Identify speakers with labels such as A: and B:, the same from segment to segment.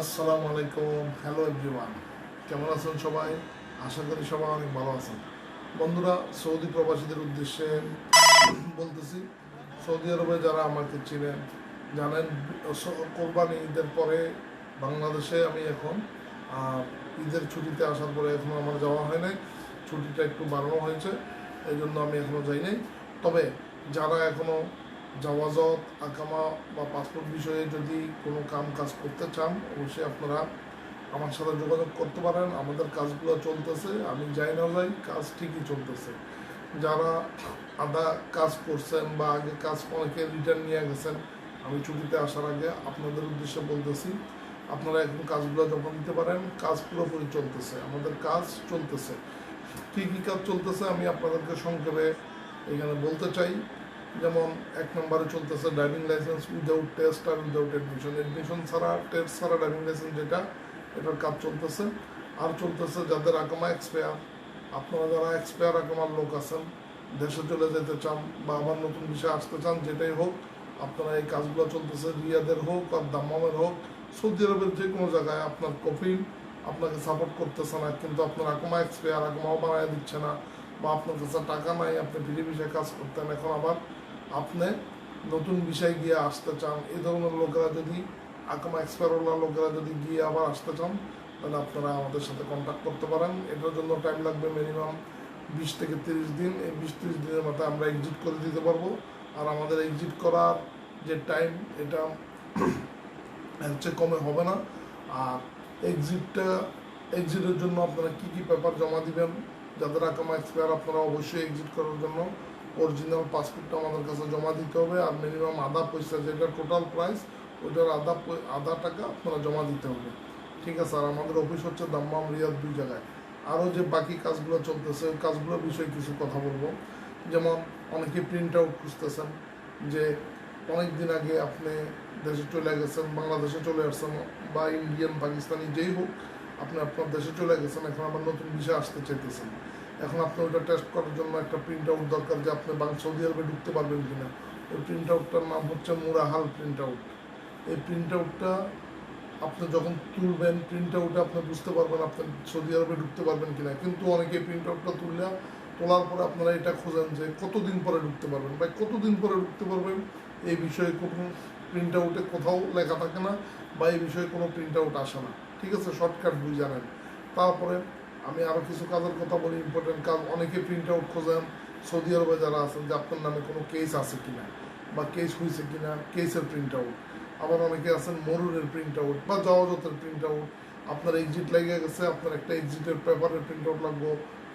A: আসসালামু আলাইকুম hello everyone কেমন আছেন সবাই? আশা করি সবাই অনেক ভালো আছেন। বন্ধুরা, সৌদি প্রবাসীদের উদ্দেশ্যে বলতেছি, সৌদি আরবে যারা আমাকে চিনেন জানেন কোরবানি ঈদের পরে বাংলাদেশে আমি এখন ঈদের ছুটিতে আসার পরে এখনও আমার যাওয়া হয় নাই। ছুটিটা একটু বাড়ানো হয়েছে এই জন্য আমি এখনও যাই নাই তবে যারা এখনও জাওয়াজত, আকামা বা পাসপোর্ট বিষয়ে যদি কোনো কাম কাজ করতে চান, অবশ্যই আপনারা আমার সাথে যোগাযোগ করতে পারেন। আমাদের কাজগুলো চলতেছে, আমি যাই না যাই কাজ ঠিকই চলতেছে। যারা আদা কাজ করছেন বা আগে কাজ অনেকে রিটার্ন নিয়ে গেছেন, আমি ছুটিতে আসার আগে আপনাদের উদ্দেশ্যে বলতেছি, আপনারা এখন কাজগুলো জমা দিতে পারেন, কাজ পুরোপুরি চলতেছে, আমাদের কাজ চলতেছে। কী কী কাজ চলতেছে আমি আপনাদেরকে সংক্ষেপে এখানে বলতে চাই। যেমন এক নম্বরে চলতেছে ড্রাইভিং লাইসেন্স উইদাউট টেস্ট আর উইদাউট এডমিশন এডমিশন ছাড়া টেস্ট ছাড়া ড্রাইভিং লাইসেন্স যেটা, এটার কাজ চলতেছে। আর চলতেছে যাদের আকামা এক্সপায়ার আপনারা যারা এক্সপায়ার আকামার লোক আছেন, দেশে চলে যেতে চান বা আবার নতুন বিষয়ে আসতে চান, যেটাই হোক, আপনারা এই কাজগুলো চলতেছে রিয়াদের হোক আর দাম্মামের হোক, সৌদি আরবের যে কোনো জায়গায় আপনার কফিল আপনাকে সাপোর্ট করতেছে না, কিন্তু আপনার আকামা এক্সপায়ার আকামাও বানায় দিচ্ছে না বা আপনার কাছে টাকা নাই, আপনি ফিরে বিষয়ে কাজ করতেন, এখন আবার আপনি নতুন বিষয় গিয়ে আসতে চান, এ ধরনের লোকেরা যদি আকামা এক্সপায়ারওয়ালা লোকেরা যদি গিয়ে আবার আসতে চান, তাহলে আপনারা আমাদের সাথে কন্ট্যাক্ট করতে পারেন। এটার জন্য টাইম লাগবে মিনিমাম বিশ থেকে তিরিশ দিন। এই বিশ তিরিশ দিনের মাথায় আমরা এক্সিট করে দিতে পারব। আর আমাদের এক্সিট করার যে টাইম এটা চেয়ে কমে হবে না। আর এক্সিটটা এক্সিটের জন্য আপনারা কি কি পেপার জমা দিবেন, যাদের আকামা এক্সপায়ার আপনারা অবশ্যই এক্সিট করার জন্য অরিজিনাল পাসপোর্টটা আমাদের কাছে জমা দিতে হবে আর মিনিমাম আধা পয়সা যেটা টোটাল প্রাইস ওইটার আধা আধা টাকা আপনারা জমা দিতে হবে। ঠিক আছে, আর আমাদের অফিস হচ্ছে দাম্মাম রিয়াদ দুই জায়গায়। আরও যে বাকি কাজগুলো চলতেছে, ওই কাজগুলোর বিষয়ে কিছু কথা বলব। যেমন অনেকে প্রিন্ট আউট খুঁজতেছেন যে অনেক দিন আগে আপনি দেশে চলে গেছেন, বাংলাদেশে চলে আসছেন বা ইন্ডিয়ান, পাকিস্তানি, যেই হোক, আপনি আপনার দেশে চলে গেছেন, এখন আবার নতুন বিষয় আসতে চাইতেছেন। এখন আপনি ওটা টেস্ট করার জন্য একটা প্রিন্ট আউট দরকার যে আপনি সৌদি আরবে ঢুকতে পারবেন কি না ওই প্রিন্ট আউটটার নাম হচ্ছে মুরাহাল প্রিন্ট আউট এই প্রিন্ট আউটটা আপনি যখন তুলবেন প্রিন্ট আউটে আপনি বুঝতে পারবেন আপনি সৌদি আরবে ঢুকতে পারবেন কিনা। কিন্তু অনেকে প্রিন্ট আউটটা তুললে তোলার পরে আপনারা এটা খোঁজেন যে কতদিন পরে ঢুকতে পারবেন। বা কতদিন পরে ঢুকতে পারবেন? এই বিষয়ে কোনো প্রিন্ট আউটে কোথাও লেখা থাকে না বা এই বিষয়ে কোনো প্রিন্ট আউট আসে না। ঠিক আছে? শর্টকাট বুঝ জানেন। তারপরে আমি আরও কিছু কাজের কথা বলি ইম্পর্টেন্ট কাজ, অনেকে প্রিন্ট আউট খোঁজেন। সৌদি আরবে যারা আছেন যে আপনার নামে কোনো কেস আছে কিনা বা কেস হয়েছে কিনা কেসের প্রিন্ট আউট আবার অনেকে আছেন মরুরের প্রিন্ট আউট বা জওয়াজতের প্রিন্ট আউট আপনার এক্সিট লেগে গেছে, আপনার একটা এক্সিটের পেপারের প্রিন্ট আউট লাগবো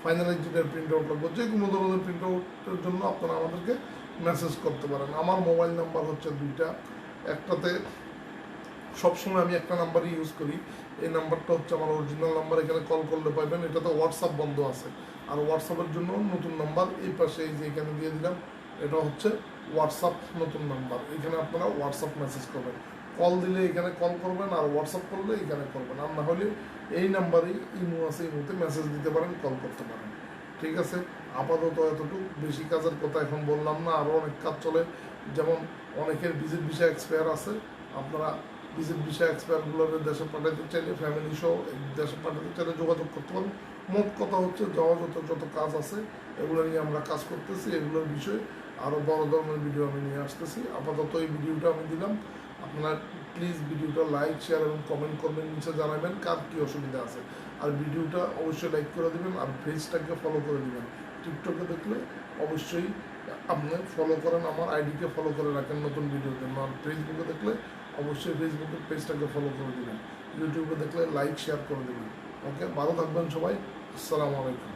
A: ফাইনাল এক্সিটের প্রিন্ট আউট লাগবো, যে কোনো ধরনের প্রিন্ট আউটের জন্য আপনারা আমাদেরকে মেসেজ করতে পারেন। আমার মোবাইল নাম্বার হচ্ছে দুইটা, একটাতে সবসময় আমি একটা নাম্বারই ইউজ করি। এই নাম্বারটা হচ্ছে আমার অরিজিনাল নাম্বার, এখানে কল করলে পাবেন এটাতে হোয়াটসঅ্যাপ বন্ধ আছে। আর হোয়াটসঅ্যাপের জন্য নতুন নাম্বার, এই পাশে এই যে এখানে দিয়ে দিলাম, এটা হচ্ছে হোয়াটসঅ্যাপ নতুন নাম্বার। এখানে আপনারা হোয়াটসঅ্যাপ মেসেজ করবেন। কল দিলে এখানে কল করবেন আর হোয়াটসঅ্যাপ করলে এখানে করবেন। আর না হলে এই নাম্বারেই ইমো আছে, ইমোতে মেসেজ দিতে পারেন কল করতে পারেন। ঠিক আছে? আপাতত এতটুকু। বেশি কাজের কথা এখন বললাম না। আরও অনেক কাজ চলে। যেমন অনেকের ভিজিট ভিসা এক্সপায়ার আছে। আপনারা ভিজিট ভিসা এক্সপায়ারগুলোর দেশে পাঠাতে চাইলে ফ্যামিলি সহ দেশে পাঠাতে চাইলে যোগাযোগ করতে পারেন মোট কথা হচ্ছে যাওয়া যত যত কাজ আছে এগুলো নিয়ে আমরা কাজ করতেছি এগুলোর বিষয়ে আরও বড় ধরনের ভিডিও আমি নিয়ে আসতেছি আপাতত এই ভিডিওটা আমি দিলাম আপনারা প্লিজ ভিডিওটা লাইক শেয়ার এবং কমেন্ট করবেন নিচে জানাবেন কার কী অসুবিধা আছে আর ভিডিওটা অবশ্যই লাইক করে দিবেন আর পেজটাকে ফলো করে দিবেন টিকটকে দেখলে অবশ্যই আপনি ফলো করেন আমার আইডিকে ফলো করে রাখেন নতুন ভিডিওর জন্য আর ফেসবুকে দেখলে অবশ্যই ফেসবুকের পেজটাকে ফলো করে দেবেন। ইউটিউবে দেখলে লাইক শেয়ার করে দেবেন। ওকে ভালো থাকবেন সবাই। আসসালামু আলাইকুম।